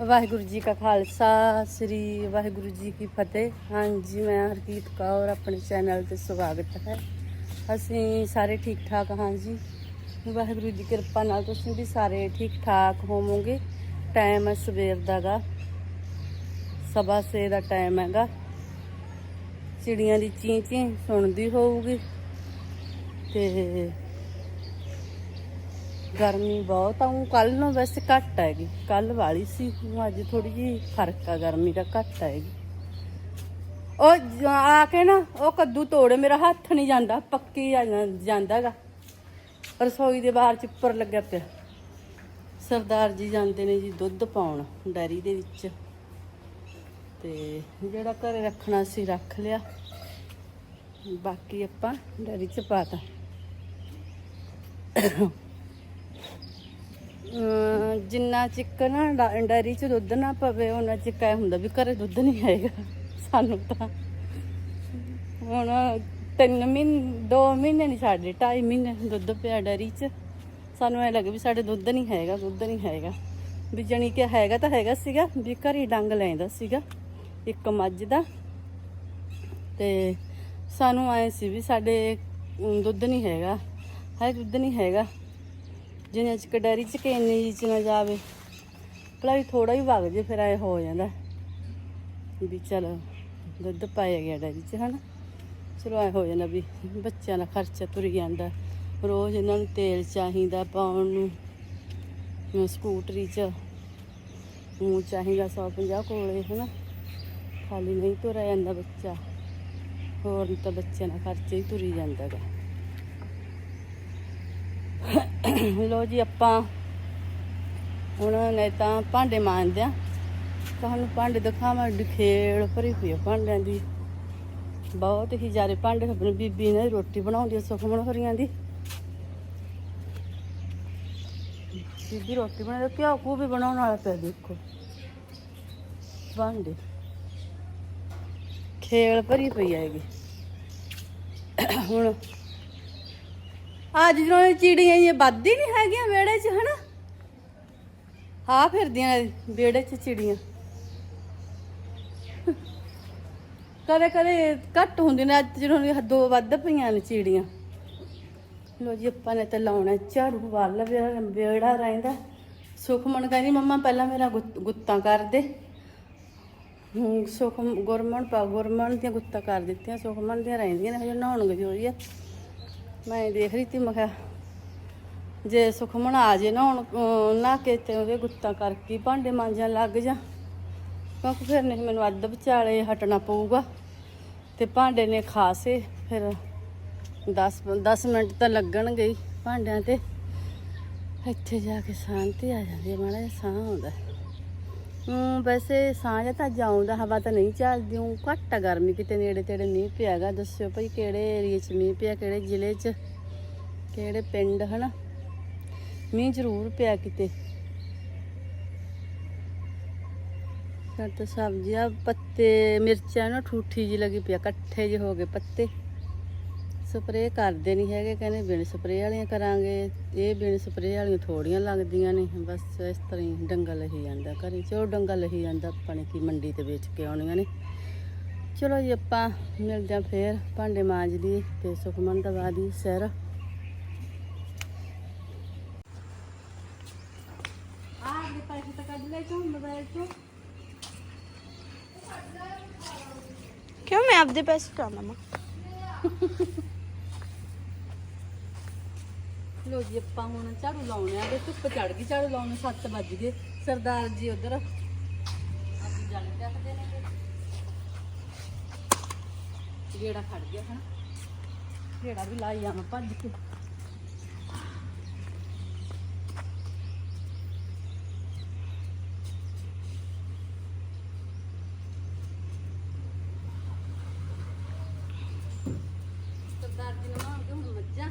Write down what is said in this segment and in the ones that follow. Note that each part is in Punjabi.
ਵਾਹਿਗੁਰੂ ਜੀ ਕਾ ਖਾਲਸਾ, ਸ੍ਰੀ ਵਾਹਿਗੁਰੂ ਜੀ ਕੀ ਫਤਿਹ। ਹਾਂਜੀ, ਮੈਂ ਹਰਕੀਤ ਕੌਰ, ਆਪਣੇ ਚੈਨਲ ਤੇ ਸਵਾਗਤ ਹੈ। ਅਸੀਂ ਸਾਰੇ ਠੀਕ ਠਾਕ ਹਾਂ ਜੀ ਵਾਹਿਗੁਰੂ ਦੀ ਕਿਰਪਾ ਨਾਲ ਤੁਸੀਂ ਵੀ ਸਾਰੇ ਠੀਕ ਠਾਕ ਹੋਵੋਗੇ। ਟਾਈਮ ਹੈ ਸਵੇਰ ਦਾਗਾ ਸਵਾ ਸੇ ਦਾ ਟਾਈਮ ਹੈਗਾ। ਚਿੜੀਆਂ ਦੀ ਚੀਂ ਚੀਂ ਸੁਣਦੀ ਹੋਊਗੀ। ਤੇ ਗਰਮੀ ਬਹੁਤ ਆ, ਉਹ ਕੱਲ ਨੂੰ ਵੈਸੇ ਘੱਟ ਹੈਗੀ। ਕੱਲ ਵਾਲੀ ਸੀ ਅੱਜ ਥੋੜੀ ਜੀ ਫ਼ਰਕ ਆ, ਗਰਮੀ ਦਾ ਘੱਟ ਹੈਗੀ। ਉਹ ਆ ਕੇ ਨਾ, ਉਹ ਕੱਦੂ ਤੋੜੇ, ਮੇਰਾ ਹੱਥ ਨਹੀਂ ਜਾਂਦਾ, ਪੱਕੀ ਆ ਜਾਂ- ਜਾਂਦਾਗਾ। ਰਸੋਈ ਦੇ ਬਾਹਰ ਚਿੱਪਰ ਲੱਗਿਆ ਪਿਆ। ਸਰਦਾਰ ਜੀ ਜਾਂਦੇ ਨੇ ਜੀ ਦੁੱਧ ਪਾਉਣ, ਡੈਰੀ ਦੇ ਵਿੱਚ। ਤੇ ਜਿਹੜਾ ਘਰੇ ਰੱਖਣਾ ਸੀ, ਰੱਖ ਲਿਆ। ਬਾਕੀ ਆਪਾਂ ਡੈਰੀ ਚ ਪਾਤਾ ਅਮ ਜਿੰਨਾ ਚਿੱਕ ਨਾ ਡਾ- ਡੈਰੀ ਚ ਦੁੱਧ ਨਾ ਪਵੇ ਉਹਨਾਂ ਚਿਕ ਐ ਹੁੰਦਾ ਵੀ ਘਰੇ ਦੁੱਧ ਨਹੀਂ ਆਏਗਾ। ਸਾਨੂੰ ਤਾਂ ਹੁਣ ਤਿੰਨ ਮਹੀਨੇ ਦੋ ਮਹੀਨੇ ਨਹੀਂ ਸਾਡੇ ਢਾਈ ਮਹੀਨੇ ਦੁੱਧ ਪਿਆ ਡੈਰੀ ਚ। ਸਾਨੂੰ ਐ ਲੱਗੇ ਵੀ ਸਾਡੇ ਦੁੱਧ ਨਹੀਂ ਹੈਗਾ ਦੁੱਧ ਨਹੀਂ ਹੈਗਾ। ਵੀ ਜਣੀ ਕਿ ਹੈਗਾ ਤਾਂ ਹੈਗਾ ਸੀਗਾ ਵੀ ਘਰੇ ਡੰਗ ਲੈਂਦਾ ਸੀਗਾ ਇੱਕ ਮੱਝ ਦਾ। ਤੇ ਸਾਨੂੰ ਆਏ ਸੀ ਵੀ ਸਾਡੇ ਅਮ, ਦੁੱਧ ਨਹੀਂ ਹੈਗਾ ਹੈ ਦੁੱਧ ਨਹੀਂ ਹੈਗਾ। ਜਿੰਨੇ ਚ ਡੈਰੀ ਚ ਕਿ ਇੰਨੀ ਚ ਨਾ ਜਾਵੇ, ਭਲਾ ਵੀ ਥੋੜਾ ਹੀ ਵਗ ਜੇ, ਫਿਰ ਐ ਹੋ ਜਾਂਦਾ। ਵੀ ਚਲ ਦੁੱਧ ਪਾਇਆ ਗਿਆ ਡੈਰੀ ਚ, ਹਨਾ? ਚਲੋ ਐ ਹੋ ਜਾਂਦਾ ਵੀ ਬੱਚਿਆਂ ਦਾ ਖਰਚਾ ਤੁਰ ਜਾਂਦਾ। ਰੋਜ਼ ਇਹਨਾਂ ਨੂੰ ਤੇਲ ਚਾਹੀਦਾ ਪਾਉਣ ਨੂੰ ਸਕੂਟਰੀ ਚ ਉਹ ਚਾਹੀਦਾ 150 ਕੋਲੇ, ਹਨਾ? ਖਾਲੀ ਨਹੀਂ ਤੁਰਿਆ ਜਾਂਦਾ ਬੱਚਾ। ਹੋਰ ਤਾਂ ਬੱਚਿਆਂ ਦਾ ਖਰਚਾ ਹੀ ਤੁਰੀ ਜਾਂਦਾ ਗਾ ਲੋ ਜੀ ਆਪਾਂ ਹੁਣ ਨਹੀਂ ਤਾਂ ਭਾਂਡੇ ਮਾਂਜਦੇ ਆ ਤੁਹਾਨੂੰ ਭਾਂਡੇ ਦਿਖਾਵਾਂ ਡਖੇੜ ਭਰੀ ਪਈ ਆ ਭਾਂਡਿਆਂ ਦੀ। ਬਹੁਤ ਹੀ ਜਾਰੇ ਭਾਂਡੇ ਆਪਣੀ ਬੀਬੀ ਨੇ ਰੋਟੀ ਬਣਾਉਂਦੀ ਆ ਸੁਖਮਣ ਹਰੀਆਂ ਦੀ। ਬੀਬੀ ਰੋਟੀ ਬਣਾਉਂਦੀ ਕਿਉਂ ਕੋ ਵੀ ਬਣਾਉਣ ਵਾਲਾ ਪਿਆ, ਦੇਖੋ। ਭਾਂਡੇ। ਖੇਲ ਭਰੀ ਪਈ ਆਏਗੀ ਹੁਣ ਅੱਜ ਜਦੋਂ ਚਿੜੀਆਂ ਇਹ ਵੱਧਦੀ ਨਹੀਂ ਹੈਗੀਆਂ ਵਿਹੜੇ 'ਚ, ਹਨਾ? ਆ ਫਿਰਦੀਆਂ ਵਿਹੜੇ 'ਚ ਚਿੜੀਆਂ। ਕਦੇ ਕਦੇ ਘੱਟ ਹੁੰਦੀਆਂ ਨੇ, ਅੱਜ ਜਦੋਂ ਇਹ ਦੋ ਵੱਧ ਪਈਆਂ ਨੇ ਚਿੜੀਆਂ। ਲੋ ਜੀ, ਆਪਾਂ ਨੇ ਤਾਂ ਲਾਉਣਾ ਝਾੜੂ, ਵੱਲ ਵਿਹੜਾ ਰਹਿੰਦਾ। ਸੁਖਮਨ ਕਹਿੰਦੀ, ਮੰਮਾ, ਪਹਿਲਾਂ ਮੇਰਾ ਗੁੱਤ- ਗੁੱਤਾਂ ਕਰ ਦੇ। ਹੂੰ ਗੁਰਮਨ ਪਾ ਗੁਰਮਨ ਦੀਆਂ ਗੁੱਤਾਂ ਕਰ ਦਿੱਤੀਆਂ, ਸੁਖਮਨ ਦੀਆਂ ਰਹਿੰਦੀਆਂ ਨੇ, ਹਜੇ ਨਹਾਉਣ ਗਈ ਹੋਈ ਆ। ਮੈਂ ਦੇਖ ਰਹੀ ਤੀ, ਮੈਂ ਕਿਹਾ ਜੇ ਸੁਖਮਨ ਆ ਜੇ ਨਾ ਹੁਣ ਨਹਾ ਕੇ ਤੇ ਉਹਦੇ ਗੁੱਤਾਂ ਕਰਕੇ ਭਾਂਡੇ ਮਾਂਜਣ ਲੱਗ ਜਾ। ਕਿਉਂਕਿ ਫਿਰ ਨਹੀਂ ਮੈਨੂੰ ਅੱਧ ਵਿਚਾਲੇ ਹਟਣਾ ਪਊਗਾ ਤੇ ਭਾਂਡੇ ਨੇ ਖਾਸੇ, ਫਿਰ 10 10 ਮਿੰਟ ਤਾਂ ਲੱਗਣਗੇ ਹੀ ਭਾਂਡਿਆਂ ਤੇ। ਇੱਥੇ ਜਾ ਕੇ ਸ਼ਾਂਤੀ ਆ ਜਾਂਦੀ ਹੈ ਮਾੜਾ ਜਿਹਾ ਸਾਹ ਆਉਂਦਾ। ਵੈਸੇ ਸਾਹ ਤਾਂ ਜਾਉਂਦਾ ਹਵਾ ਤਾਂ ਨਹੀਂ ਚੱਲਦੀ। ਹੂੰ, ਘੱਟ ਆ ਗਰਮੀ, ਕਿਤੇ ਨੇੜੇ ਤੇੜੇ ਮੀਂਹ ਪਿਆਗਾ ਦੱਸਿਓ ਭਾਈ, ਕਿਹੜੇ ਏਰੀਏ 'ਚ ਮੀਂਹ ਪਿਆ, ਕਿਹੜੇ ਜ਼ਿਲ੍ਹੇ 'ਚ, ਕਿਹੜੇ ਪਿੰਡ, ਹਨਾ? ਮੀਂਹ ਜ਼ਰੂਰ ਪਿਆ ਕਿਤੇ। ਫਿਰ ਤਾਂ ਸਬਜ਼ੀਆਂ, ਪੱਤੇ, ਮਿਰਚਾਂ ਨਾ ਠੂਠੀ ਜੀ ਲੱਗੀ ਪਿਆ ਇਕੱਠੇ ਜਿਹੇ ਹੋ ਗਏ ਪੱਤੇ। ਸਪਰੇਅ ਕਰਦੇ ਨਹੀਂ ਹੈਗੇ ਕਹਿੰਦੇ ਬਿਨ ਸਪਰੇਅ ਵਾਲੀਆਂ ਕਰਾਂਗੇ ਇਹ ਬਿਨ ਸਪਰੇਅ ਵਾਲੀਆਂ ਥੋੜੀਆਂ ਲੱਗਦੀਆਂ ਨੇ ਬਸ ਇਸ ਤਰ੍ਹਾਂ ਹੀ ਡੰਗਾ ਲਹੀ ਜਾਂਦਾ ਘਰੇ ਚੋ ਡੰਗਾ ਲਹੀ ਜਾਂਦਾ ਆਪਾਂ ਨੇ ਕੀ ਮੰਡੀ ਤੇ ਵੇਚ ਕੇ ਆਉਣੀਆਂ ਨੇ ਚਲੋ ਜੀ ਆਪਾਂ ਮਿਲਦੇ ਹਾਂ ਫੇਰ ਭਾਂਡੇ ਮਾਂਜਦੀ ਤੇ ਸੁਖਮਨ ਦਾ ਬਾਦੀ ਸਿਰ ਆਹ ਦੇ ਪੈਸੇ ਤਾਂ ਕੱਢ ਲੈ ਤੂੰ ਮੋਬਾਈਲ ਤੋਂ क्यों मैं आपके पैसे डालना माँ ਲੋ ਜੀ, ਆਪਾਂ ਹੁਣ ਝਾੜੂ ਲਾਉਣੇ ਆ। ਤੇ ਧੁੱਪ ਚੜ ਗਈ, ਝਾੜੂ ਲਾਉਣ ਨੂੰ 7 ਵੱਜ ਗਏ। ਸਰਦਾਰ ਜੀ ਉਧਰ। ਆਪੀ ਜਾਣ ਚੱਕਦੇ ਨੇ ਜਿਹੜਾ ਖੜ ਗਿਆ, ਹਨਾ? ਜਿਹੜਾ ਵੀ ਲਾਈ ਆਵਾਂ ਭੱਜ ਕੇ। ਸਰਦਾਰ ਜੀ ਨੂੰ ਮਾਂ ਹੁਣ ਮੱਝਾਂ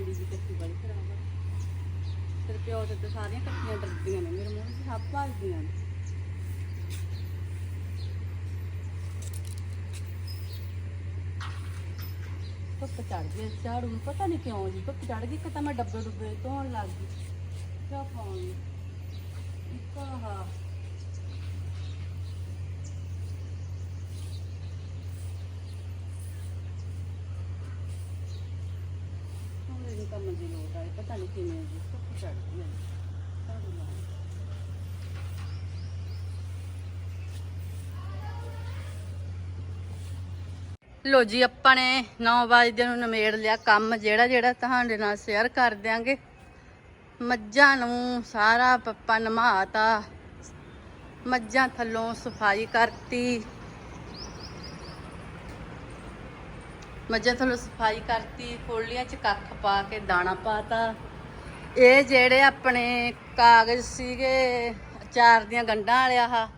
ਬਾਂਡੀ ਦੀ ਕੱਟੀ ਬੜੀ ਖਰਾਬ ਆ। ਤੇਰੇ ਪਿਓ ਤੇ ਤਾਂ ਸਾਰੀਆਂ ਕੱਟੀਆਂ ਡਰਦੀਆਂ ਨੇ, ਮੇਰੇ ਮੂੰਹ 'ਚ ਸੱਪ ਭੱਜਦੀਆਂ ਨੇ। ਧੁੱਪ ਚੜ ਗਈ ਝਾੜੂ ਨੂੰ ਪਤਾ ਨਹੀਂ ਕਿਉਂ ਜੀ, ਧੁੱਪ ਚੜ ਗਈ ਕਿ ਤਾਂ ਮੈਂ ਡੱਬੇ ਡੁੱਬੇ ਧੋਣ ਲੱਗ ਗਈ। ਕਿਆ ਪਾਉਣੀ ਇੱਕ ਆਹ ਹੁਣ ਇਹਨੂੰ ਕੰਮ ਦੀ ਲੋੜ ਆ ਪਤਾ ਨਹੀਂ ਕਿਵੇਂ ਜੀ ਧੁੱਪ ਚੜ ਗਈ ਹੈ ਝਾੜੂ ਲਾ ਲੋ ਜੀ, ਆਪਾਂ ਨੇ 9 ਵਜੇ ਨੂੰ ਨਮੇੜ ਲਿਆ ਕੰਮ, ਜਿਹੜਾ ਜਿਹੜਾ ਤੁਹਾਡੇ ਨਾਲ ਸ਼ੇਅਰ ਕਰ ਦਿਆਂਗੇ। ਮੱਝਾਂ ਨੂੰ ਸਾਰਾ ਪੱਪਾ ਨਮਾਤਾ, ਮੱਝਾਂ ਥੱਲੋਂ ਸਫ਼ਾਈ ਕਰਤੀ। ਮੱਝਾਂ ਥੱਲੋਂ ਸਫ਼ਾਈ ਕਰਤੀ ਖੋਲੀਆਂ ਚ ਕੱਖ ਪਾ ਕੇ ਦਾਣਾ ਪਾਤਾ। ਇਹ ਜਿਹੜੇ ਆਪਣੇ ਕਾਗਜ਼ ਸੀਗੇ, ਅਚਾਰ ਦੀਆਂ ਗੰਢਾਂ ਵਾਲਿਆ ਆ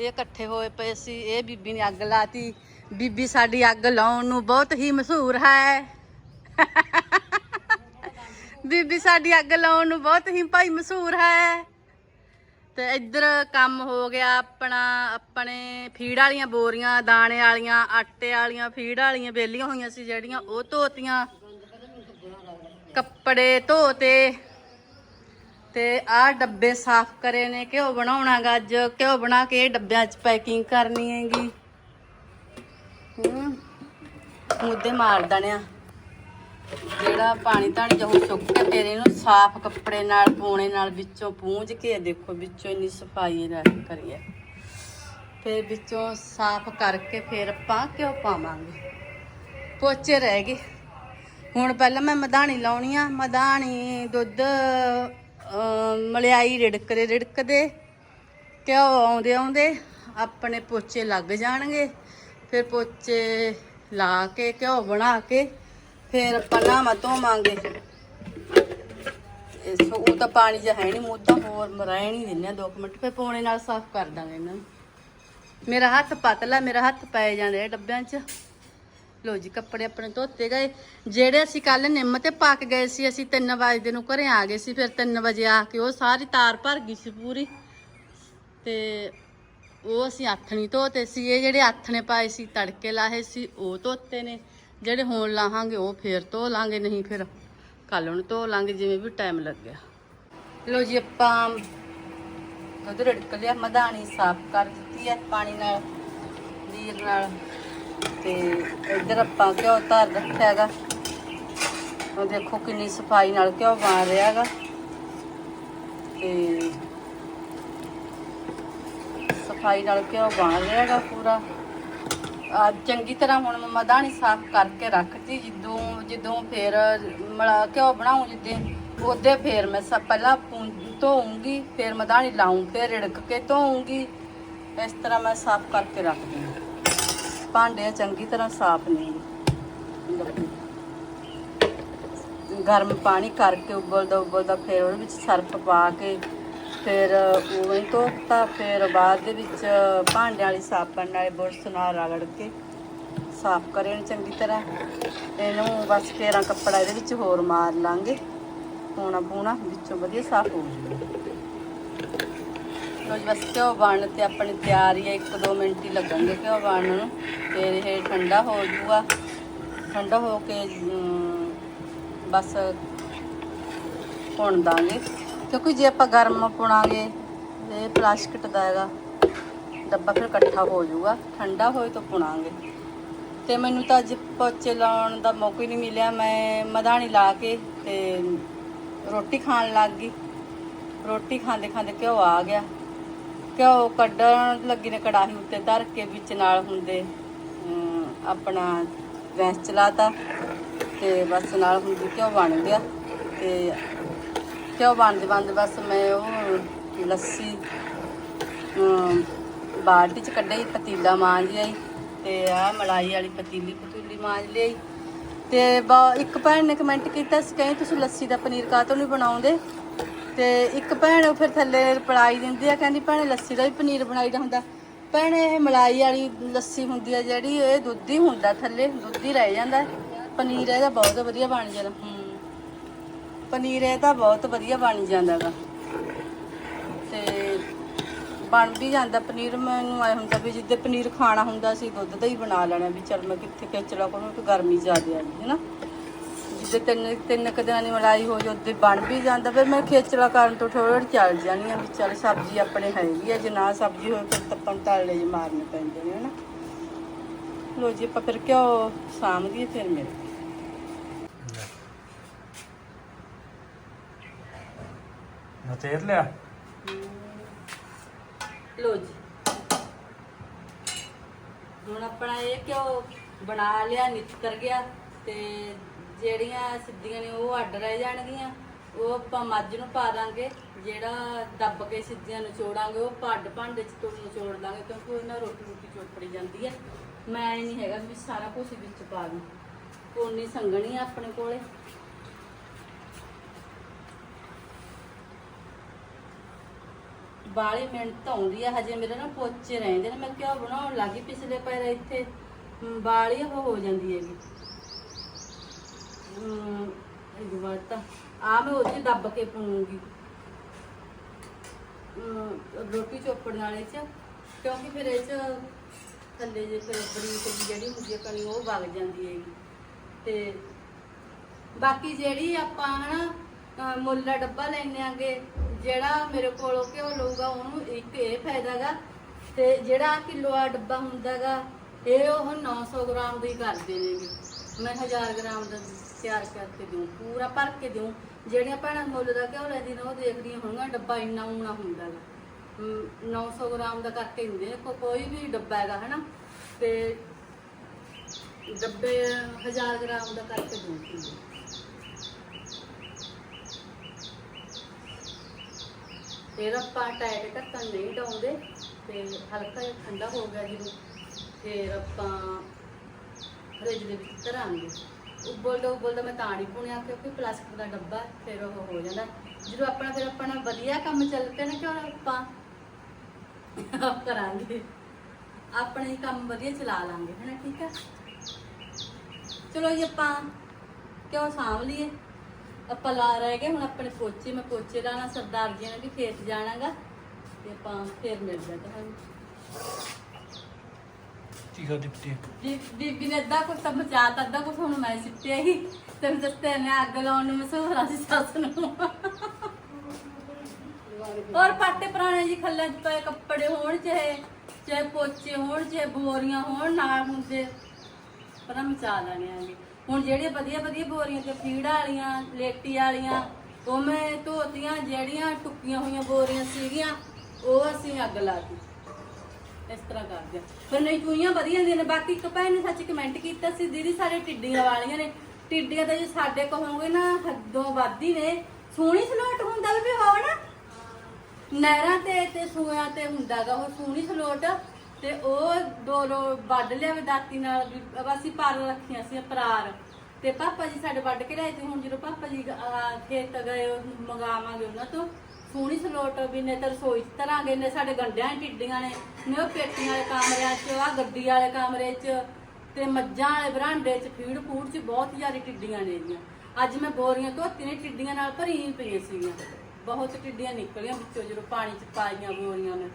ਇਹ ਇਕੱਠੇ ਹੋਏ ਪਏ ਸੀ, ਇਹ ਬੀਬੀ ਨੇ ਅੱਗ ਲਾਤੀ। ਬੀਬੀ ਸਾਡੀ ਅੱਗ ਲਾਉਣ ਨੂੰ ਬਹੁਤ ਹੀ ਮਸ਼ਹੂਰ ਹੈ। ਬੀਬੀ ਸਾਡੀ ਅੱਗ ਲਾਉਣ ਨੂੰ ਬਹੁਤ ਹੀ ਭਾਈ ਮਸ਼ਹੂਰ ਹੈ। ਤੇ ਇੱਧਰ ਕੰਮ ਹੋ ਗਿਆ ਆਪਣਾ, ਆਪਣੇ ਫੀਡ ਵਾਲੀਆਂ ਬੋਰੀਆਂ, ਦਾਣੇ ਵਾਲੀਆਂ, ਆਟੇ ਵਾਲੀਆਂ, ਫੀਡ ਵਾਲੀਆਂ ਬੇਲੀਆਂ ਹੋਈਆਂ ਸੀ ਜਿਹੜੀਆਂ ਉਹ ਧੋਤੀਆਂ। ਕੱਪੜੇ ਧੋਤੇ। ਤੇ ਆਹ ਡੱਬੇ ਸਾਫ਼ ਕਰੇ ਨੇ, ਘਿਓ ਬਣਾਉਣਾਗਾ ਅੱਜ ਘਿਓ ਬਣਾ ਕੇ ਡੱਬਿਆਂ 'ਚ ਪੈਕਿੰਗ ਕਰਨੀ ਹੈਗੀ। ਹੂੰ ਮੁੱਦੇ ਮਾਰ ਦਣਿਆ ਜਿਹੜਾ ਪਾਣੀ ਧਾਣੀ ਜਦੋਂ ਸੁੱਕ ਕੇ ਫਿਰ ਇਹਨੂੰ ਸਾਫ਼ ਕੱਪੜੇ ਨਾਲ, ਪੋਣੇ ਨਾਲ ਵਿੱਚੋਂ ਪੂੰਝ ਕੇ ਦੇਖੋ, ਵਿੱਚੋਂ ਇੰਨੀ ਸਫ਼ਾਈ ਨਾਲ ਕਰੀਏ। ਫਿਰ ਵਿੱਚੋਂ ਸਾਫ਼ ਕਰਕੇ ਫਿਰ ਆਪਾਂ ਘਿਓ ਪਾਵਾਂਗੇ। ਪੋਚੇ ਰਹਿ ਗਏ। ਹੁਣ ਪਹਿਲਾਂ ਮੈਂ ਮਧਾਣੀ ਲਾਉਣੀ ਆ। ਮਧਾਣੀ, ਦੁੱਧ ਮਲਿਆਈ ਰਿੜਕਦੇ ਰਿੜਕਦੇ ਘਿਓ ਆਉਂਦੇ ਆਉਂਦੇ ਆਪਣੇ ਪੋਚੇ ਲੱਗ ਜਾਣਗੇ। ਫਿਰ ਪੋਚੇ ਲਾ ਕੇ, ਘਿਓ ਬਣਾ ਕੇ ਫਿਰ ਆਪਾਂ ਨਹਾਵਾਂ ਧੋਵਾਂਗੇ। ਇਸ ਉਹ ਤਾਂ ਪਾਣੀ ਜਿਹਾ ਹੈ ਨਹੀਂ ਮੁੱਦਾ ਹੋਰ ਮਰਾਇਣ ਹੀ ਦਿੰਨੇ ਆ ਦੋ ਕੁ ਮਿੰਟ, ਫਿਰ ਪੌਣੇ ਨਾਲ ਸਾਫ਼ ਕਰ ਦਾਂਗੇ ਇਹਨਾਂ ਨੂੰ। ਮੇਰਾ ਹੱਥ ਪਤਲਾ, ਮੇਰਾ ਹੱਥ ਪੈ ਜਾਂਦੇ ਆ ਡੱਬਿਆਂ 'ਚ। ਲੋ ਜੀ, ਕੱਪੜੇ ਆਪਣੇ ਧੋਤੇ ਗਏ। ਜਿਹੜੇ ਅਸੀਂ ਕੱਲ ਨਿੰਮ ਤੇ ਪਾ ਕੇ ਗਏ ਸੀ, ਅਸੀਂ 3 ਵਜੇ ਨੂੰ ਘਰੇ ਆ ਗਏ ਸੀ, ਫਿਰ 3 ਵਜੇ ਆ ਕੇ ਉਹ ਸਾਰੀ ਤਾਰ ਭਰ ਗਈ ਸੀ ਪੂਰੀ। ਤੇ ਉਹ ਅਸੀਂ ਆਥਣੀ ਧੋਤੇ ਸੀ। ਇਹ ਜਿਹੜੇ ਹੱਥ ਨੇ ਪਾਏ ਸੀ, ਤੜਕੇ ਲਾਹੇ ਸੀ, ਉਹ ਧੋਤੇ ਨੇ। ਜਿਹੜੇ ਹੁਣ ਲਾਹਾਂਗੇ, ਉਹ ਫੇਰ ਧੋ ਲਾਂਗੇ, ਨਹੀਂ ਫਿਰ ਕੱਲ ਨੂੰ ਧੋ ਲਾਂਗੇ, ਜਿਵੇਂ ਵੀ ਟਾਈਮ ਲੱਗਿਆ। ਲੋ ਜੀ, ਆਪਾਂ ਦੁੱਧ ਰੜਕ ਲਿਆ, ਮਧਾਣੀ ਸਾਫ਼ ਕਰ ਦਿੱਤੀ ਹੈ ਪਾਣੀ ਨਾਲ, ਨੀਰ ਨਾਲ। ਤੇ ਇੱਧਰ ਆਪਾਂ ਘਿਓ ਧਰ ਰੱਖਿਆ ਹੈਗਾ। ਉਹ ਦੇਖੋ ਕਿੰਨੀ ਸਫ਼ਾਈ ਨਾਲ ਘਿਓ ਬਣ ਰਿਹਾ ਹੈਗਾ। ਤੇ ਸਫ਼ਾਈ ਨਾਲ ਘਿਓ ਬਣ ਰਿਹਾ ਪੂਰਾ। ਚੰਗੀ ਤਰ੍ਹਾਂ ਹੁਣ ਮੈਂ ਮਧਾਣੀ ਸਾਫ਼ ਕਰਕੇ ਰੱਖਤੀ, ਜਿੱਦੋਂ ਜਦੋਂ ਫੇਰ ਮਲਾ ਘਿਓ ਬਣਾਉਂ ਜਿੱਦੇ, ਉਹਦੇ ਫੇਰ ਮੈਂ ਸਭ ਪਹਿਲਾਂ ਪੂੰ- ਧੋਊਂਗੀ, ਫੇਰ ਮਧਾਣੀ ਲਾਉਂ ਫੇਰ ਰਿੜਕ ਕੇ ਧੋਊਂਗੀ। ਇਸ ਤਰ੍ਹਾਂ ਮੈਂ ਸਾਫ਼ ਕਰਕੇ ਰੱਖਦੀ ਹਾਂ। ਭਾਂਡੇ ਚੰਗੀ ਤਰ੍ਹਾਂ ਸਾਫ਼ ਨਹੀਂ ਗਰਮ ਪਾਣੀ ਕਰਕੇ ਉਬਲਦਾ ਉਬਲਦਾ ਫਿਰ ਉਹਦੇ ਵਿੱਚ ਸਰਫ ਪਾ ਕੇ ਫਿਰ ਉਵੇਂ ਧੋਤਾ, ਫਿਰ ਬਾਅਦ ਦੇ ਵਿੱਚ ਭਾਂਡਿਆਂ ਵਾਲੀ ਸਾਬਣ ਨਾਲੇ ਬੁਰਸ਼ ਨਾਲ ਰਗੜ ਕੇ ਸਾਫ਼ ਕਰੇ ਇਹਨੂੰ ਚੰਗੀ ਤਰ੍ਹਾਂ। ਇਹਨੂੰ ਬਸ ਕੇਰਾਂ ਕੱਪੜਾ ਇਹਦੇ ਵਿੱਚ ਹੋਰ ਮਾਰ ਲਾਂਗੇ। ਪੂਣਾ ਪੂਣਾ ਵਿੱਚੋਂ ਵਧੀਆ ਸਾਫ਼ ਹੋ ਜੂਗਾ ਲੋ ਬਸ ਘਿਓ ਬਣ ਤੇ ਆਪਣੀ ਤਿਆਰੀ ਹੈ 1-2 ਮਿੰਟ ਹੀ ਲੱਗਣਗੇ ਘਿਓ ਬਣਨ ਨੂੰ। ਫਿਰ ਇਹ ਠੰਡਾ ਹੋ ਜੂਗਾ ਠੰਡਾ ਹੋ ਕੇ ਬਸ ਭੁੰਨ ਦਾਂਗੇ। ਕਿਉਂਕਿ ਜੇ ਆਪਾਂ ਗਰਮ ਪੁਣਾਂਗੇ ਇਹ ਪਲਾਸਟਿਕ ਦਾ ਹੈਗਾ। ਡੱਬਾ ਫਿਰ ਇਕੱਠਾ ਹੋ ਜਾਊਗਾ। ਠੰਡਾ ਹੋਏ ਤਾਂ ਪੁਣਾਂਗੇ। ਤੇ ਮੈਨੂੰ ਤਾਂ ਅੱਜ ਪੋਚੇ ਲਾਉਣ ਦਾ ਮੌਕਾ ਹੀ ਨਹੀਂ ਮਿਲਿਆ। ਮੈਂ ਮਧਾਣੀ ਲਾ ਕੇ ਤੇ ਰੋਟੀ ਖਾਣ ਲੱਗ ਗਈ। ਰੋਟੀ ਖਾਂਦੇ ਖਾਂਦੇ ਘਿਓ ਆ ਗਿਆ। ਘਿਓ ਕੱਢਣ ਲੱਗੀ ਨੇ ਕੜਾਹੀ ਉੱਤੇ ਧਰ ਕੇ ਵਿੱਚ ਨਾਲ ਹੁੰਦੇ ਅਮ, ਆਪਣਾ ਗੈਸ ਚਲਾਤਾ। ਤੇ ਬਸ ਨਾਲ ਹੁੰਦੀ ਘਿਓ ਬਣ ਗਿਆ। ਤੇ ਘਿਓ ਬਣਦੇ ਬਣਦੇ ਬਸ ਮੈਂ ਉਹ ਲੱਸੀ ਬਾਲਟੀ ਚ ਕੱਢਿਆ ਪਤੀਲਾ ਮਾਂਜ ਲਈ ਤੇ ਆ ਮਲਾਈ ਵਾਲੀ ਪਤੀਲੀ ਪਤੂਲੀ ਮਾਂਜ ਲਈ ਤੇ ਬਾ- ਇੱਕ ਭੈਣ ਨੇ ਕਮੈਂਟ ਕੀਤਾ ਸੀ, ਕਹਿੰਦੀ ਤੁਸੀਂ ਲੱਸੀ ਦਾ ਪਨੀਰ ਕਾਹਤੋਂ ਨਹੀਂ ਬਣਾਉਂਦੇ? ਤੇ ਇੱਕ ਭੈਣ ਫਿਰ ਥੱਲੇ ਰਿਪਲਾਈ ਦਿੰਦੀ ਆ, ਕਹਿੰਦੀ ਭੈਣੇ ਲੱਸੀ ਦਾ ਵੀ ਪਨੀਰ ਬਣਾਈਦਾ ਹੁੰਦਾ। ਭੈਣੇ ਇਹ ਮਲਾਈ ਵਾਲੀ ਲੱਸੀ ਹੁੰਦੀ ਆ ਜਿਹੜੀ, ਇਹ ਦੁੱਧ ਹੀ ਹੁੰਦਾ ਥੱਲੇ, ਦੁੱਧ ਹੀ ਰਹਿ ਜਾਂਦਾ। ਪਨੀਰ ਇਹਦਾ ਬਹੁਤ ਵਧੀਆ ਬਣ ਜਾਂਦਾ। ਪਨੀਰ ਇਹ ਤਾਂ ਬਹੁਤ ਵਧੀਆ ਬਣ ਜਾਂਦਾਗਾ। ਤੇ ਬਣ ਵੀ ਜਾਂਦਾ ਪਨੀਰ, ਮੈਨੂੰ ਆਏ ਹੁੰਦਾ ਵੀ ਜਿੱਦੇ ਪਨੀਰ ਖਾਣਾ ਹੁੰਦਾ ਸੀ ਦੁੱਧ ਦਾ ਹੀ ਬਣਾ ਲੈਣਾ ਵੀ ਚਲ ਮੈਂ ਕਿੱਥੇ ਖੇਚਲਾ ਕਰੂੰ ਕਿ ਗਰਮੀ ਜ਼ਿਆਦੇ ਆ ਗਈ ਹੈ ਨਾ ਜਿੱਦੇ ਤਿੰਨ ਤਿੰਨ ਕੁ ਦਿਨਾਂ ਦੀ ਮਲਾਈ ਹੋ ਜਾਏ ਉਹਦੇ ਬਣ ਵੀ ਜਾਂਦਾ, ਫਿਰ ਮੈਂ ਖੇਚਲਾ ਕਰਨ ਤੋਂ ਥੋੜੀ ਚੱਲ ਜਾਣੀ ਆ ਵੀ ਚੱਲ ਸਬਜ਼ੀ ਆਪਣੇ ਹੈਗੀ ਆ, ਜੇ ਨਾ ਸਬਜ਼ੀ ਹੋਵੇ ਫਿਰ ਤਾਂ ਆਪਾਂ ਨੂੰ ਤਾਲੇ ਜਿਹੇ ਮਾਰਨੇ ਪੈਂਦੇ ਨੇ, ਹਨਾ। ਲੋ ਜੀ, ਆਪਾਂ ਫਿਰ ਕਿਉਂ ਸਾਂਭਦੀਏ ਫਿਰ ਮੇਰੇ ਨਚੇਤ ਲਿਆ? ਲੋ ਜੀ। ਹੁਣ ਆਪਣਾ ਇਹ ਕਿਉਂ ਬਣਾ ਲਿਆ ਨਿੱਤਰ ਗਿਆ ਤੇ ਜਿਹੜੀਆਂ ਸਿੱਧੀਆਂ ਨੇ ਉਹ ਅੱਡ ਰਹਿ ਜਾਣਗੀਆਂ। ਉਹ ਆਪਾਂ ਮੱਝ ਨੂੰ ਪਾ ਦਾਂਗੇ, ਜਿਹੜਾ ਦੱਬ ਕੇ ਸਿੱਧੀਆਂ ਨਿਚੋੜਾਂਗੇ ਉਹ ਪੱਡ ਭਾਂਡੇ ਚ ਤੋਂ ਨਿਚੋੜ ਦਾਂਗੇ, ਕਿਉਂਕਿ ਉਹਨਾਂ ਰੋਟੀ ਰੋਟੀ ਚੋਪੜੀ ਜਾਂਦੀ ਹੈ। ਮੈਂ ਇਹ ਨਹੀਂ ਹੈਗਾ ਵੀ ਸਾਰਾ ਕੁਝ ਵਿੱਚ ਪਾ ਦੂੰ। ਕੋਨੀ ਸੰਗਣੀ ਆਪਣੇ ਕੋਲੇ। ਬਾਲੀ ਮਿਹਨਤ ਆਉਂਦੀ ਆ ਹਜੇ ਮੇਰੇ ਨਾ ਪੋਚੇ ਰਹਿੰਦੇ ਨੇ ਮੈਂ ਕਿਉਂ ਬਣਾਉਣ ਲੱਗੀ ਪਿਛਲੇ ਪੈਰ ਇੱਥੇ। ਬਾਲੀ ਉਹ ਹੋ ਜਾਂਦੀ ਹੈਗੀ। ਹਮ, ਵਾਰ ਤਾਂ ਆ ਮੈਂ ਉਹਦੇ ਦੱਬ ਕੇ ਪਾਉਂਗੀ। ਰੋਟੀ ਚੋਪੜ ਵਾਲੇ ਚ ਕਿਉਂਕਿ ਫਿਰ ਇਹ ਚ ਥੱਲੇ ਜੇ ਫਿਰ ਬਰੀਕ ਜਿਹੜੀ ਹੁੰਦੀ ਹੈ ਕਣੀ ਉਹ ਵਗ ਜਾਂਦੀ ਹੈਗੀ। ਤੇ ਬਾਕੀ ਜਿਹੜੀ ਆਪਾਂ ਹਨਾ ਅਹ ਮੁੱਲ ਡੱਬਾ ਲੈਣੇ ਆਂਗੇ ਜਿਹੜਾ ਮੇਰੇ ਕੋਲੋਂ ਘਿਓ ਲਊਗਾ, ਉਹਨੂੰ ਇੱਕ ਇਹ ਫਾਇਦਾਗਾ ਤੇ ਜਿਹੜਾ ਕਿਲੋ ਆ ਡੱਬਾ ਹੁੰਦਾਗਾ ਇਹ ਉਹ 900 ਗ੍ਰਾਮ ਦੀ ਹੀ ਕਰਦੇ ਨੇਗੇ ਮੈਂ 1000 ਗ੍ਰਾਮ ਦਾ ਤਿਆਰ ਕਰਕੇ ਦਿਉ, ਪੂਰਾ ਭਰ ਕੇ ਦਿਉ। ਜਿਹੜੀਆਂ ਭੈਣਾਂ ਮੁੱਲ ਦਾ ਘਿਓ ਲੈਂਦੀਆਂ ਨੇ, ਉਹ ਦੇਖਦੀਆਂ ਹੋਣਗੀਆਂ, ਡੱਬਾ ਇੰਨਾ ਉਣਾ ਹੁੰਦਾਗਾ 900 ਗ੍ਰਾਮ ਦਾ ਕਰਕੇ ਹੁੰਦੇ ਨੇ, ਕੋ- ਕੋਈ ਵੀ ਡੱਬਾ ਹੈਗਾ, ਹਨਾ? ਤੇ ਡੱਬੇ 1000 ਗ੍ਰਾਮ ਦਾ ਕਰਕੇ ਦਿਉ। ਫਿਰ ਆਪਾਂ ਟਾਇਟ ਢੱਕਣ ਨਹੀਂ ਡਾਉਂਦੇ ਤੇ ਹਲਕਾ ਜਿਹਾ ਠੰਡਾ ਹੋ ਗਿਆ ਜਦੋਂ, ਫਿਰ ਆਪਾਂ ਫ੍ਰਿਜ ਦੇ ਵਿੱਚ ਧਰਾਂਗੇ। ਉਬਲਦਾ ਉਬਲਦਾ ਮੈਂ ਤਾਂ ਨਹੀਂ ਪੁਣਿਆ ਕਿਉਂਕਿ ਪਲਾਸਟਿਕ ਦਾ ਡੱਬਾ, ਫਿਰ ਉਹ ਹੋ ਜਾਂਦਾ। ਜਦੋਂ ਆਪਣਾ, ਫਿਰ ਆਪਣਾ ਵਧੀਆ ਕੰਮ ਚੱਲ ਪਿਆ ਨਾ ਕਿ ਆਪਾਂ? ਆਪ ਕਰਾਂਗੇ। ਆਪਣੇ ਹੀ ਕੰਮ ਵਧੀਆ ਚਲਾ ਲਾਂਗੇ, ਹੈਨਾ, ਠੀਕ ਹੈ ਚਲੋ ਜੀ ਆਪਾਂ ਕਿਉਂ ਸਾਂਭ ਲਈਏ? ਆਪਾਂ ਲਾ ਰਹਿ ਗਏ ਹੁਣ ਆਪਣੇ ਪੋਚੇ ਮੈਂ ਪੋਚੇ ਲਾਣਾ ਸਰਦਾਰ ਜੀ ਨੇ ਵੀ ਖੇਤ ਜਾਣਾਗਾ ਤੇ ਆਪਾਂ ਫੇਰ ਮਿਲਦੇ ਹਾਂ ਤੁਹਾਨੂੰ। ਚੀਖਾ ਦਿਪਤੀ ਬੀ- ਬੀਬੀ ਨੇ ਅੱਧਾ ਕੁਛ ਤਾਂ ਬਚਾਤਾ ਅੱਧਾ ਕੁਛ ਹੁਣ ਮੈਂ ਸਿੱਟਿਆ ਹੀ। ਤੈਨੂੰ ਦੱਸਿਆ ਨੇ ਅੱਗ ਲਾਉਣ ਨੂੰ ਮਸੂਰਾ ਸੀ ਸੱਸ ਨੂੰ। ਔਰ ਪਾਟੇ ਪੁਰਾਣੇ ਜੀ ਖੱਲਾਂ 'ਚ ਪਏ ਕੱਪੜੇ ਹੋਣ ਚਾਹੇ ਚਾਹੇ ਪੋਚੇ ਹੋਣ ਚਾਹੇ ਬੋਰੀਆਂ ਹੋਣ ਨਾਲ ਹੁੰਦੇ। ਪਤਾ ਮਚਾ ਲੈਣੇ ਆਂਗੇ ਹੁਣ ਜਿਹੜੀਆਂ ਵਧੀਆ ਵਧੀਆ ਬੋਰੀਆਂ ਤੇ ਫੀੜ ਵਾਲੀਆਂ, ਲੇਟੀ ਵਾਲੀਆਂ ਉਹ ਮੈਂ ਧੋਤੀਆਂ ਜਿਹੜੀਆਂ ਟੁੱਕੀਆਂ ਹੋਈਆਂ ਬੋਰੀਆਂ ਸੀਗੀਆਂ, ਉਹ ਅਸੀਂ ਅੱਗ ਲਾਤੀ ਇਸ ਤਰ੍ਹਾਂ ਕਰਦੇ ਆ। ਫਿਰ ਨਹੀਂ ਚੂਈਆਂ ਵਧੀਆ ਹੁੰਦੀਆਂ ਨੇ। ਬਾਕੀ ਇੱਕ ਭੈਣ ਨੇ ਸੱਚ ਕਮੈਂਟ ਕੀਤਾ ਸੀ, ਦੀਦੀ ਸਾਡੇ ਟਿੱਡੀਆਂ ਵਾਲੀਆਂ ਨੇ। ਟਿੱਡੀਆਂ ਤਾਂ ਜੇ ਸਾਡੇ ਕਹੋਗੇ ਨਾ, ਹੱਦੋਂ ਵੱਧੀ ਨੇ। ਸੋਹਣੀ ਸਲੋਟ ਹੁੰਦਾ ਵੀ ਹੋ ਨਾ। ਨਹਿਰਾਂ ਤੇ ਤੇ ਸੂਆਂ ਤੇ ਹੁੰਦਾਗਾ ਉਹ ਸੋਹਣੀ ਸਲੋਟ। ਤੇ ਉਹ ਦੋ ਦੋ ਵੱਢ ਲਿਆ ਵੀ ਦਾਤੀ ਨਾਲ ਵੀ ਅਸੀਂ ਪਰ ਰੱਖੀਆਂ ਸੀ ਪਰਾਰ ਤੇ ਪਾਪਾ ਜੀ ਸਾਡੇ ਵੱਢ ਕੇ ਲਿਆਏ ਤੇ ਹੁਣ ਜਦੋਂ ਪਾਪਾ ਜੀ ਅਹ, ਖੇਤ ਗਏ ਉਹ ਮੰਗਾਵਾਂਗੇ ਉਹਨਾਂ ਤੋਂ ਸੋਹਣੀ ਸਲੋਟ ਵੀ ਨੇ ਤਾਂ ਰਸੋਈ ਚ ਧਰਾਂਗੇ ਨੇ ਸਾਡੇ ਗੰਡਿਆਂ 'ਚ ਟਿੱਡੀਆਂ ਨੇ ਨੇ ਉਹ ਪੇਟੀਆਂ ਵਾਲੇ ਕਮਰਿਆਂ 'ਚ ਆ ਗੱਡੀ ਵਾਲੇ ਕਮਰੇ 'ਚ ਤੇ ਮੱਝਾਂ ਵਾਲੇ ਬਰਾਂਡੇ 'ਚ ਫੀਡ ਫੂਡ 'ਚ ਬਹੁਤ ਜ਼ਿਆਦਾ ਟਿੱਡੀਆਂ ਨੇ ਜੀਆਂ ਅੱਜ ਮੈਂ ਬੋਰੀਆਂ ਧੋਤੀ ਨੇ ਟਿੱਡੀਆਂ ਨਾਲ ਭਰੀਆਂ ਪਈਆਂ ਸੀਗੀਆਂ। ਬਹੁਤ ਟਿੱਡੀਆਂ ਨਿਕਲੀਆਂ ਵਿੱਚੋਂ ਜਦੋਂ ਪਾਣੀ 'ਚ ਪਾਈਆਂ ਬੋਰੀਆਂ ਨੇ।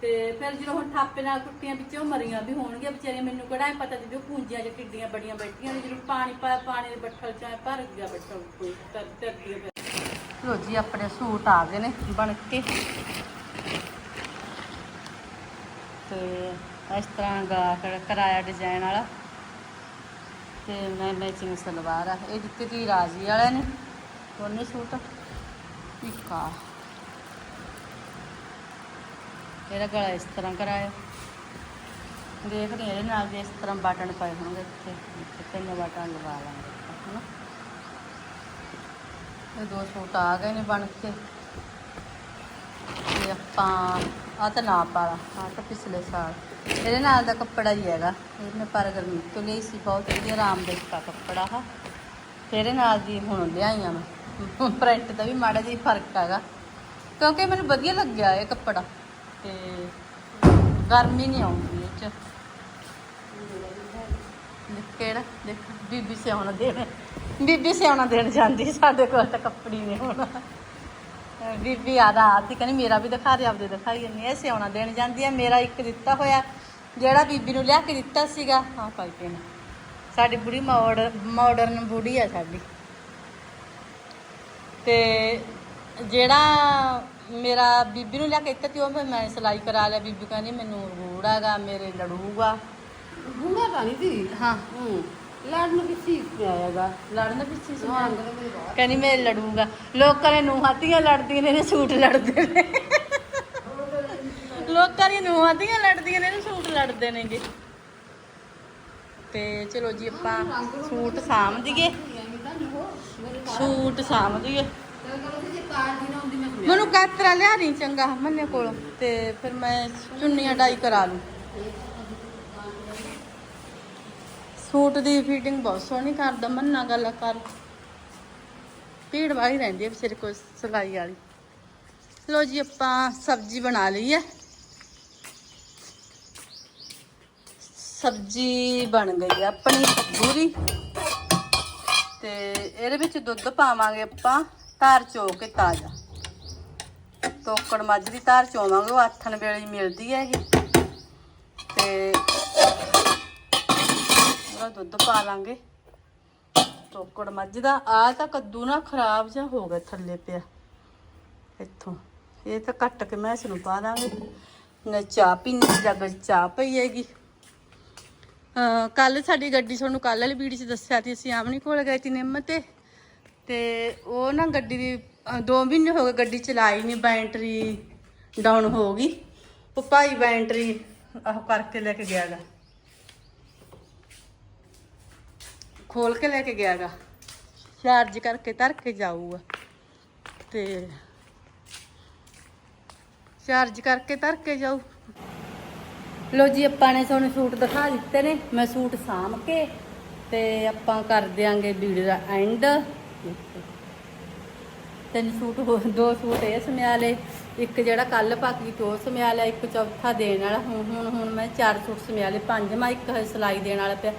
ਤੇ ਫਿਰ ਜਦੋਂ ਹੁਣ ਥਾਪੇ ਨਾਲ ਟੁੱਟੀਆਂ ਵਿੱਚੋਂ ਮਰੀਆਂ ਵੀ ਹੋਣਗੀਆਂ, ਵਿਚਾਰੀਆਂ ਮੈਨੂੰ ਕਿਹੜਾ ਨੀ ਪਤਾ ਜਦੋਂ ਪੂੰਜੀਆਂ 'ਚ ਟਿੱਡੀਆਂ ਬੜੀਆਂ ਬੈਠੀਆਂ ਨੇ, ਜਦੋਂ ਪਾਣੀ ਪਾਇਆ ਪਾਣੀ ਦੇ ਬੱਠਲ 'ਚ ਐਂ ਭਰ ਗਿਆ ਬੱਠਲ ਕੋਈ ਧਰਤੀ ਲੋ ਜੀ, ਆਪਣੇ ਸੂਟ ਆ ਗਏ ਨੇ ਬਣ ਕੇ। ਤੇ ਇਸ ਤਰ੍ਹਾਂ ਗਾ ਕਰਾਇਆ ਡਿਜ਼ਾਈਨ ਵਾਲਾ। ਤੇ ਮੈਂ ਮੈਚਿੰਗ ਸਲਵਾਰ ਆ। ਇਹ ਦਿੱਤੀ ਤੀ ਰਾਜੀ ਵਾਲਿਆਂ ਨੇ, ਦੋਨੇ ਸੂਟ। ਇੱਕ ਆ ਇਹਦਾ ਗਲਾ ਇਸ ਤਰ੍ਹਾਂ ਕਰਾਇਆ। ਦੇਖਦੇ ਇਹਦੇ ਨਾਲ ਵੀ ਇਸ ਤਰ੍ਹਾਂ ਬਟਨ ਪਾਏ ਹੋਣਗੇ ਇੱਥੇ। ਤਿੰਨ ਬਟਨ ਲਗਾ ਲਾਂਗੇ ਹਨਾ। ਇਹ ਦੋ ਸੂਟ ਆ ਗਏ ਨੇ ਬਣ ਕੇ। ਤੇ ਆਪਾਂ ਆ ਤਾਂ ਨਾਪ ਵਾਲਾ ਆ ਤਾਂ ਪਿਛਲੇ ਸਾਲ। ਇਹਦੇ ਨਾਲ ਦਾ ਕੱਪੜਾ ਹੀ ਹੈਗਾ। ਇਹ ਮੈਂ ਪਰ ਗਰਮੀ ਤੋਂ ਲਈ ਸੀ, ਬਹੁਤ ਵਧੀਆ ਆਰਾਮਦਾਇਕ ਦਾ ਕੱਪੜਾ ਆ ਤੇਰੇ ਨਾਲ ਦੀ ਹੁਣ ਲਿਆਈਆਂ ਮੈਂ। ਪ੍ਰਿੰਟ ਦਾ ਵੀ ਮਾੜਾ ਜਿਹਾ ਫ਼ਰਕ ਹੈਗਾ। ਕਿਉਂਕਿ ਮੈਨੂੰ ਵਧੀਆ ਲੱਗਿਆ ਇਹ ਕੱਪੜਾ। ਤੇ ਗਰਮੀ ਨਹੀਂ ਆਉਂਦੀ ਇਹ ਚ। ਕਿਹੜਾ, ਦੇਖ ਬੀਬੀ ਸਿਆਉਣਾ ਦੇਣ, ਬੀਬੀ ਸਿਆਉਣਾ ਦੇਣ ਜਾਂਦੀ ਸਾਡੇ ਕੋਲ ਤਾਂ ਕੱਪੜੀ ਨਹੀਂ ਹੋਣਾ। ਬੀਬੀ ਆਦਾ ਆਤੀ ਕਹਿੰਦੀ, ਮੇਰਾ ਵੀ ਦਿਖਾ ਦੇ, ਆਪਦੇ ਦਿਖਾਈ ਜਾਂਦੀ ਐ ਸਿਆਉਣਾ ਦੇਣ ਜਾਂਦੀ ਐ ਮੇਰਾ ਇੱਕ ਦਿੱਤਾ ਹੋਇਆ, ਜਿਹੜਾ ਬੀਬੀ ਨੂੰ ਲਿਆ ਕੇ ਦਿੱਤਾ ਸੀਗਾ ਹਾਂ ਪਾਈ ਪੈਣਾ ਸਾਡੀ ਬੁੜੀ ਮਾਡਰ ਮਾਡਰਨ ਬੁੜੀ ਆ ਸਾਡੀ। ਤੇ ਜਿਹੜਾ ਮੇਰਾ ਬੀਬੀ ਨੂੰ ਲਿਆ ਕੇ ਦਿੱਤਾ ਤੇ ਉਹ ਫਿਰ ਮੈਂ ਸਿਲਾਈ ਕਰਾ ਲਿਆ। ਬੀਬੀ ਕਹਿੰਦੀ ਮੈਨੂੰ ਰੂੜਾਗਾ ਮੇਰੇ ਲੜੂਗਾ। ਗੁੰਗਾ ਤਾਂ ਨਹੀਂ ਸੀ? ਹਾਂ। ਹੂੰ। ਲੜ ਨੂੰ ਕਿਸੀ ਆਏਗਾ ਲੜਨ ਪਿੱਛੇ ਸੀ ਬਾਹਰ। ਕਹਿੰਦੀ ਮੈਂ ਲੜੂਗਾ। ਲੋਕਾਂ ਨੇ ਨੂੰਹਾਂ ਧੀਆਂ ਲੜਦੀਆਂ ਨੇ ਇਹਨੇ ਸੂਟ ਲੜਦੇ ਨੇ। ਲੋਕਾਂ ਦੀਆਂ ਨੂੰਹਾਂ ਧੀਆਂ ਲੜਦੀਆਂ ਨੇ ਇਹਨੇ ਸੂਟ ਲੜਦੇ ਨੇਗੇ। ਤੇ ਚਲੋ ਜੀ ਆਪਾਂ ਸੂਟ ਸਾਂਭ ਦਈਏ ਸੂਟ ਸਾਂਭ ਦਈਏ ਜੇ ਕਾਰ ਦੀ ਨਾ ਹੁੰਦੀ ਮੈਨੂੰ ਕਾਤਰਾ ਲਿਆ ਨਹੀਂ ਚੰਗਾ ਮੰਨੇ ਕੋਲ। ਤੇ ਫਿਰ ਮੈਂ ਚੁੰਨੀਆਂ ਡਾਈ ਕਰਾ ਲੂੰ ਸੂਟ ਦੀ ਫਿਟਿੰਗ ਬਹੁਤ ਸੋਹਣੀ ਕਰਦਾ, ਮੰਨਾ ਗੱਲ ਕਰ। ਭੀੜ ਵਾਲੀ ਰਹਿੰਦੀ ਹੈ ਸਿਰ ਕੋਲ ਸਿਲਾਈ ਵਾਲੀ। ਲੋ ਜੀ ਆਪਾਂ ਸਬਜ਼ੀ ਬਣਾ ਲਈ ਹੈ। ਸਬਜ਼ੀ ਬਣ ਗਈ ਹੈ ਆਪਣੀ ਪੂਰੀ। ਤੇ ਇਹਦੇ ਵਿੱਚ ਦੁੱਧ ਪਾਵਾਂਗੇ ਆਪਾਂ ਧਾਰ ਚੋ ਕੇ ਤਾਜ਼ਾ। ਤੋਕੜ ਮੱਝ ਦੀ ਧਾਰ ਚੋਵਾਂਗੇ, ਉਹ ਆਥਣ ਵੇਲੇ ਮਿਲਦੀ ਹੈ ਇਹ ਤੇ ਉਹਦਾ ਦੁੱਧ ਪਾ ਲਾਂਗੇ। ਤੋਕੜ ਮੱਝ ਦਾ ਆ ਤਾਂ ਕੱਦੂ ਨਾ ਖਰਾਬ ਜਾਂ ਹੋ ਗਿਆ ਥੱਲੇ ਪਿਆ। ਇੱਥੋਂ। ਇਹ ਤਾਂ ਕੱਟ ਕੇ ਮੈਂ ਇਸ ਨੂੰ ਪਾ ਦਾਂਗੇ। ਨਾ ਚਾਹ ਪੀਣੀ ਜੱਗ ਚਾਹ ਪਈ ਹੈਗੀ। ਕੱਲ ਸਾਡੀ ਗੱਡੀ ਤੁਹਾਨੂੰ ਕੱਲ ਵਾਲੀ ਵੀਡੀਓ 'ਚ ਦੱਸਿਆ ਸੀ, ਅਸੀਂ ਆਮਣੀ ਕੋਲ ਗਏ ਸੀ ਨਿੰਮ ਤੇ। ਤੇ ਉਹ ਨਾ ਗੱਡੀ ਦੀ ਦੋ ਮਹੀਨੇ ਹੋ ਗਏ ਗੱਡੀ ਚਲਾਈ ਨਹੀਂ ਬੈਟਰੀ ਡਾਊਨ ਹੋ ਗਈ। ਉਹ ਭਾਈ ਬੈਟਰੀ ਆਹ ਕਰਕੇ ਲੈ ਕੇ ਗਿਆ ਗਾ ਖੋਲ ਕੇ ਲੈ ਕੇ ਗਿਆ ਗਾ ਚਾਰਜ ਕਰਕੇ ਧਰ ਕੇ ਜਾਊਗਾ। ਤੇ ਚਾਰਜ ਕਰਕੇ ਧਰ ਕੇ ਜਾਊ। ਲੋ ਜੀ, ਆਪਾਂ ਨੇ ਤੁਹਾਨੂੰ ਸੂਟ ਦਿਖਾ ਦਿੱਤੇ ਨੇ। ਮੈਂ ਸੂਟ ਸਾਂਭ ਕੇ ਤੇ ਆਪਾਂ ਕਰ ਦਿਆਂਗੇ ਵੀਡੀਓ ਦਾ ਐਂਡ ਤਿੰਨ ਸੂਟ ਹੋ, ਦੋ ਸੂਟ ਇਹ ਸਮਿਆ ਲਏ, ਇੱਕ ਜਿਹੜਾ ਕੱਲ ਪੱਕ ਤੋਂ ਉਹ ਸਮਿਆ ਲਿਆ, ਇੱਕ ਚੌਥਾ ਦੇਣ ਵਾਲਾ, ਹੁਣ ਹੁਣ ਹੁਣ ਮੈਂ ਚਾਰ ਸੂਟ ਸਮਿਆ ਲਏ ਪੰਜਵਾਂ ਇੱਕ ਹੈ ਸਿਲਾਈ ਦੇਣ ਵਾਲਾ ਪਿਆ।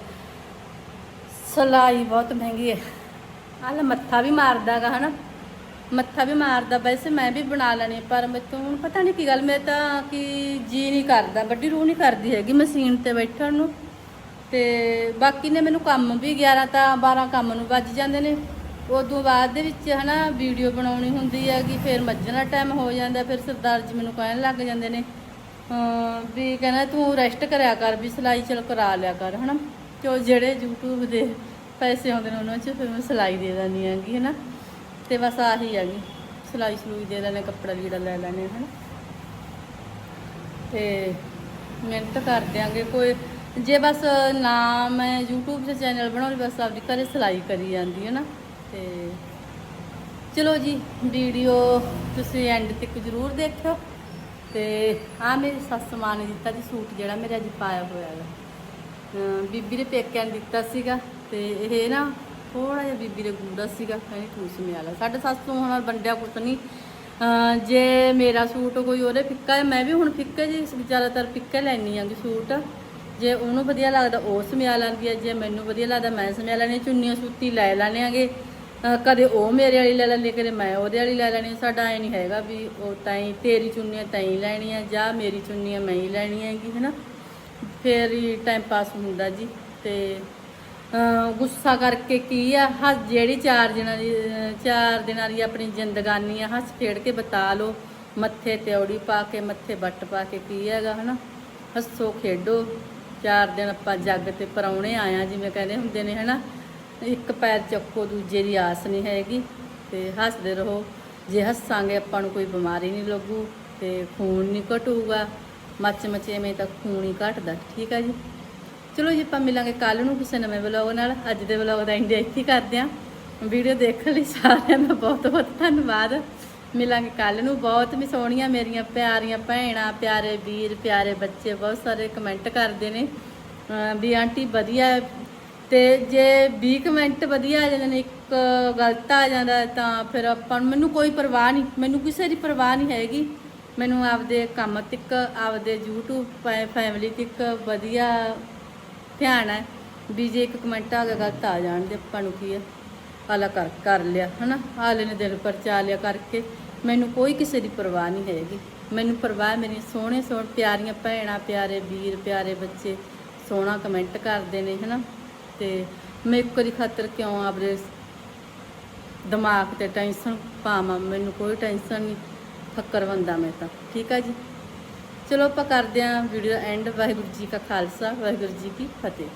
ਸਿਲਾਈ ਬਹੁਤ ਮਹਿੰਗੀ ਹੈ। ਆਹ ਮੱਥਾ ਵੀ ਮਾਰਦਾਗਾ ਹਨਾ? ਮੱਥਾ ਵੀ ਮਾਰਦਾ, ਵੈਸੇ ਮੈਂ ਵੀ ਬਣਾ ਲੈਣੀ, ਪਰ ਮੈਨੂੰ ਹੁਣ ਪਤਾ ਨਹੀਂ ਕੀ ਗੱਲ, ਮੈਂ ਤਾਂ ਕਿ ਜੀ ਨਹੀਂ ਕਰਦਾ, ਵੱਡੀ ਰੂਹ ਨਹੀਂ ਕਰਦੀ ਹੈਗੀ ਮਸ਼ੀਨ ਤੇ ਬੈਠਣ ਨੂੰ। ਤੇ ਬਾਕੀ ਨੇ ਮੈਨੂੰ ਕੰਮ ਵੀ 11 ਤਾਂ 12 ਕੰਮ ਨੂੰ ਵੱਜ ਜਾਂਦੇ ਨੇ। ਉਦੋਂ ਬਾਅਦ ਦੇ ਵਿੱਚ ਹਨਾ ਵੀਡੀਓ ਬਣਾਉਣੀ ਹੁੰਦੀ ਹੈਗੀ ਫਿਰ ਮੱਝਣਾ ਟਾਈਮ ਹੋ ਜਾਂਦਾ, ਫਿਰ ਸਰਦਾਰ ਜੀ ਮੈਨੂੰ ਕਹਿਣ ਲੱਗ ਜਾਂਦੇ ਨੇ ਵੀ ਕਹਿੰਦਾ ਤੂੰ ਰੈਸਟ ਕਰਿਆ ਕਰ, ਵੀ ਸਿਲਾਈ ਚਲ ਕਰਾ ਲਿਆ ਕਰ, ਹਨਾ? ਤੇ ਉਹ ਜਿਹੜੇ YouTube ਦੇ ਪੈਸੇ ਆਉਂਦੇ ਨੇ ਉਹਨਾਂ 'ਚ ਫਿਰ ਮੈਂ ਸਿਲਾਈ ਦੇ ਦਿੰਦੀ ਹੈਗੀ, ਹਨਾ? ਤੇ ਬਸ ਆਹੀ ਹੈਗੀ, ਸਿਲਾਈ ਸਲੂਈ ਦੇ ਦਿੰਦੇ, ਕੱਪੜਾ ਲੀੜਾ ਲੈ ਲੈਣੇ ਹਨਾ? ਤੇ ਮਿਹਨਤ ਕਰ ਦਿਆਂਗੇ ਕੋਈ ਜੇ ਬਸ ਨਾ ਮੈਂ YouTube ਤੇ ਚੈਨਲ ਬਣਾਉਣੀ ਬਸ ਆਪਦੀ ਘਰੇ ਸਿਲਾਈ ਕਰੀ ਜਾਂਦੀ ਹੈ ਨਾ ਤੇ ਚਲੋ ਜੀ, ਵੀਡੀਓ ਤੁਸੀਂ ਐਂਡ ਤੱਕ ਜ਼ਰੂਰ ਦੇਖਿਓ। ਤੇ ਆ ਮੇਰੀ ਸੱਸ ਮਾਂ ਨੇ ਦਿੱਤਾ ਜੀ ਸੂਟ ਜਿਹੜਾ ਮੇਰੇ ਅੱਜ ਪਾਇਆ ਹੋਇਆ ਹੈ ਬੀਬੀ ਨੇ ਪੇਕਿਆਂ ਨੇ ਦਿੱਤਾ ਸੀਗਾ ਤੇ ਇਹ ਨਾ ਥੋੜਾ ਜਿਹਾ ਬੀਬੀ ਦੇ ਗੂੜਾ ਸੀਗਾ ਕਹਿੰਦੀ ਤੂੰ ਸਮਿਆ ਲੈ। ਸਾਡੇ ਸੱਸ ਤੋਂ ਹੁਣ ਵੰਡਿਆ ਕੁਛ ਨਹੀਂ। ਜੇ ਮੇਰਾ ਸੂਟ ਕੋਈ ਉਹਦੇ ਫਿੱਕਾ ਹੈ, ਮੈਂ ਵੀ ਹੁਣ ਫਿੱਕੇ ਜੀ, ਜ਼ਿਆਦਾਤਰ ਫਿੱਕੇ ਲੈਣੀ ਆਂਗੀ ਸੂਟ। ਜੇ ਉਹਨੂੰ ਵਧੀਆ ਲੱਗਦਾ, ਉਹ ਸਮਿਆ ਲੈਂਦੀ ਹੈ। ਜੇ ਮੈਨੂੰ ਵਧੀਆ ਲੱਗਦਾ, ਮੈਂ ਸਮਿਆ ਲੈਣੀ ਚੁੰਨੀਆਂ ਸੂਤੀ ਲੈ ਲੈਣੇ ਆਂਗੇ ਕਦੇ ਉਹ ਮੇਰੇ ਵਾਲੀ ਲੈ ਲੈਂਦੀ, ਕਦੇ ਮੈਂ ਉਹਦੇ ਵਾਲੀ ਲੈ ਲੈਣੀ ਸਾਡਾ ਐ ਨਹੀਂ ਹੈਗਾ ਵੀ ਉਹ ਤਾਂ ਹੀ ਤੇਰੀ ਚੁੰਨੀਆਂ ਤਾਂ ਹੀ ਲੈਣੀਆਂ ਆ, ਜਾਂ ਮੇਰੀ ਚੁੰਨੀਆਂ ਮੈਂ ਹੀ ਲੈਣੀ ਹੈਗੀ, ਹਨਾ? ਫੇਰ ਹੀ ਟਾਈਮ ਪਾਸ ਹੁੰਦਾ ਜੀ, ਤੇ ਗੁੱਸਾ ਕਰਕੇ ਕੀ ਆ? ਹੱਸ, ਜਿਹੜੀ ਚਾਰ ਦਿਨਾਂ ਦੀ, ਚਾਰ ਦਿਨਾਂ ਦੀ ਆਪਣੀ ਜ਼ਿੰਦਗਾਨੀ ਆ, ਹੱਸ ਖੇਡ ਕੇ ਬਤਾ ਲਓ। ਮੱਥੇ ਤੇ ਔੜੀ ਪਾ ਕੇ, ਮੱਥੇ ਬੱਟ ਪਾ ਕੇ ਕੀ ਹੈਗਾ, ਹਨਾ? ਹੱਸੋ, ਖੇਡੋ। ਚਾਰ ਦਿਨ ਆਪਾਂ ਜੱਗ ਤੇ ਪਰੌਣੇ ਆਇਆ ਜਿਵੇਂ ਕਹਿੰਦੇ ਹੁੰਦੇ ਨੇ, ਹਨਾ? ਇੱਕ ਪੈਰ ਚੱਕੋ, ਦੂਜੇ ਦੀ ਆਸ ਨਹੀਂ ਹੈਗੀ ਤੇ ਹੱਸਦੇ ਰਹੋ। ਜੇ ਹੱਸਾਂਗੇ ਆਪਾਂ ਨੂੰ ਕੋਈ ਬਿਮਾਰੀ ਨਹੀਂ ਲੱਗੂ ਤੇ ਖੂਨ ਨਹੀਂ ਘਟੂਗਾ। ਮੱਚ ਮਚੇਵੇਂ ਤਾਂ ਖੂਨ ਹੀ ਘਟਦਾ, ਠੀਕ ਆ ਜੀ? ਚਲੋ ਜੀ, ਆਪਾਂ ਮਿਲਾਂਗੇ ਕੱਲ ਨੂੰ ਕਿਸੇ ਨਵੇਂ ਵਲੌਗ ਨਾਲ। ਅੱਜ ਦੇ ਵਲੌਗ ਦਾ ਇੰਡੀਆ ਇੱਥੇ ਕਰਦੇ ਆਂ ਵੀਡੀਓ ਦੇਖਣ ਲਈ ਸਾਰਿਆਂ ਦਾ ਬਹੁਤ ਬਹੁਤ ਧੰਨਵਾਦ। ਮਿਲਾਂਗੇ ਕੱਲ ਨੂੰ। ਬਹੁਤ ਵੀ ਸੋਹਣੀਆਂ ਮੇਰੀਆਂ ਪਿਆਰੀਆਂ ਭੈਣਾਂ, ਪਿਆਰੇ ਵੀਰ, ਪਿਆਰੇ ਬੱਚੇ, ਬਹੁਤ ਸਾਰੇ ਕਮੈਂਟ ਕਰਦੇ ਨੇ। ਵੀ ਆਂਟੀ ਵਧੀਆ ਤੇ ਜੇ 20 ਕਮੈਂਟ ਵਧੀਆ ਆ ਜਾਂਦੇ ਨੇ, ਇੱਕ ਗਲਤ ਆ ਜਾਂਦਾ ਤਾਂ ਫਿਰ ਆਪਾਂ ਨੂੰ ਮੈਨੂੰ ਕੋਈ ਪਰਵਾਹ ਨਹੀਂ, ਮੈਨੂੰ ਕਿਸੇ ਦੀ ਪਰਵਾਹ ਨਹੀਂ ਹੈਗੀ। ਮੈਨੂੰ ਆਪਦੇ ਕੰਮ ਤੱਕ, ਆਪਦੇ YouTube ਫੈ- ਫੈਮਿਲੀ ਤੱਕ ਵਧੀਆ ਧਿਆਨ ਹੈ ਵੀ ਜੇ ਇੱਕ ਕਮੈਂਟ ਆ ਗਿਆ ਗਲਤ ਆ ਜਾਣ ਦੇ ਆਪਾਂ ਨੂੰ ਕੀ ਹੈ ਆਲਾ ਕਰ ਕਰ ਲਿਆ, ਹਨਾ? ਆਲੇ ਨੇ ਦਿਲ ਪਰ ਚਾ ਲਿਆ ਕਰਕੇ। ਮੈਨੂੰ ਕੋਈ ਕਿਸੇ ਦੀ ਪਰਵਾਹ ਨਹੀਂ ਹੈਗੀ। ਮੈਨੂੰ ਪਰਵਾਹ ਮੇਰੀਆਂ ਸੋਹਣੇ ਸੋਹਣੇ ਪਿਆਰੀਆਂ ਭੈਣਾਂ, ਪਿਆਰੇ ਵੀਰ, ਪਿਆਰੇ ਬੱਚੇ ਸੋਹਣਾ ਕਮੈਂਟ ਕਰਦੇ ਨੇ, ਹਨਾ? ਤੇ ਮੈਂ ਇੱਕ ਦੀ ਖਾਤਰ ਕਿਉਂ ਆਪਦੇ ਦਿਮਾਗ ਤੇ ਟੈਨਸ਼ਨ ਪਾਵਾਂ? ਮੈਨੂੰ ਕੋਈ ਟੈਨਸ਼ਨ ਨਹੀਂ। ਫੱਕਰ ਬੰਦਾ ਮੈਂ ਤਾਂ। ਠੀਕ ਆ ਜੀ? ਚਲੋ ਆਪਾਂ ਕਰਦੇ ਆਂ ਵੀਡੀਓ ਐਂਡ ਵਾਹਿਗੁਰੂ ਜੀ ਕਾ ਖਾਲਸਾ, ਵਾਹਿਗੁਰੂ ਜੀ ਕੀ ਫਤਿਹ।